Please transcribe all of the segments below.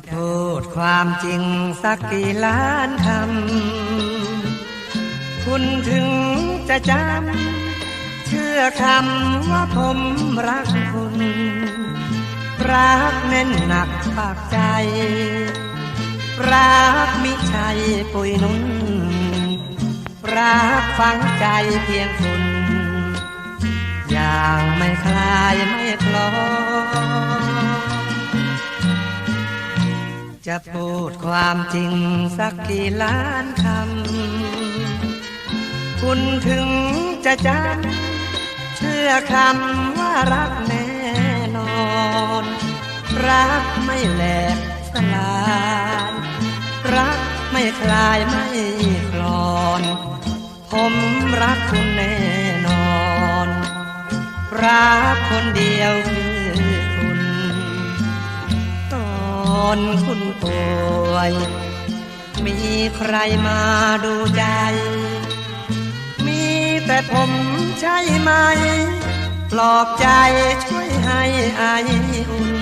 จะพูดความจริงสักกี่ล้านคำ คุณถึงจะจำ เชื่อคำว่าผมรักคุณ รักแน่นหนักปากใจ รักมิใช่ปุยนุ่น รักฝังใจเพียงคุณ อย่างไม่คลายไม่คลอ จะพูดความจริงสักกี่ล้านคำ คุณถึงจะจำเชื่อคำว่ารักแน่นอน รักไม่แหลกสลายรักไม่คลายไม่คลอน ผมรักคุณแน่นอน รักคนเดียวคือ อนคุณป่วย มีใครมาดูใจ มีแต่ผมใช่ไหม ปลอบใจช่วยให้อายอุ่น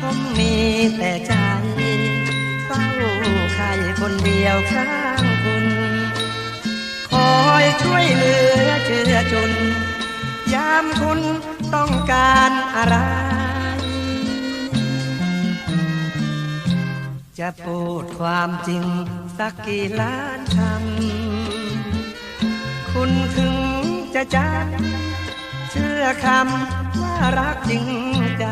ผมมีแต่ใจเฝ้าใครคนเดียวข้างคุณ คอยช่วยเหลือเจือจุน ยามคุณต้องการอะไร จะพูดความจริงสักกี่ล้านคำ คุณถึงจะจำเชื่อคำว่ารักจริงใจ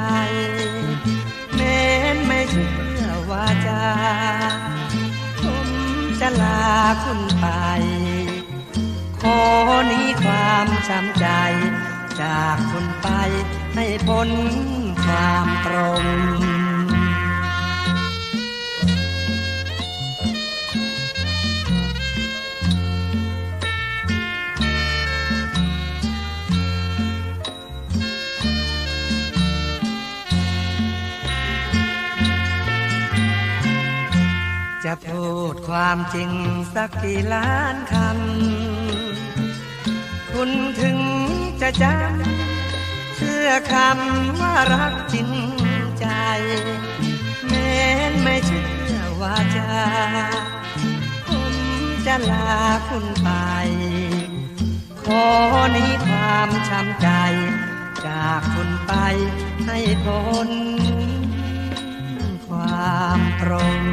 แม้นไม่เชื่อว่าจะผมจะลาคุณไป ขอนี้ความช้ำใจ จากคุณไปให้พ้นความตรง ความจริงสักกี่ล้านคำ คุณถึงจะจำเชื่อคำว่ารักจริงใจแม้นไม่เชื่อว่าจะผมจะลาคุณไป ขอหนี้ความช้ำใจ จากคุณไปให้พ้นความตรง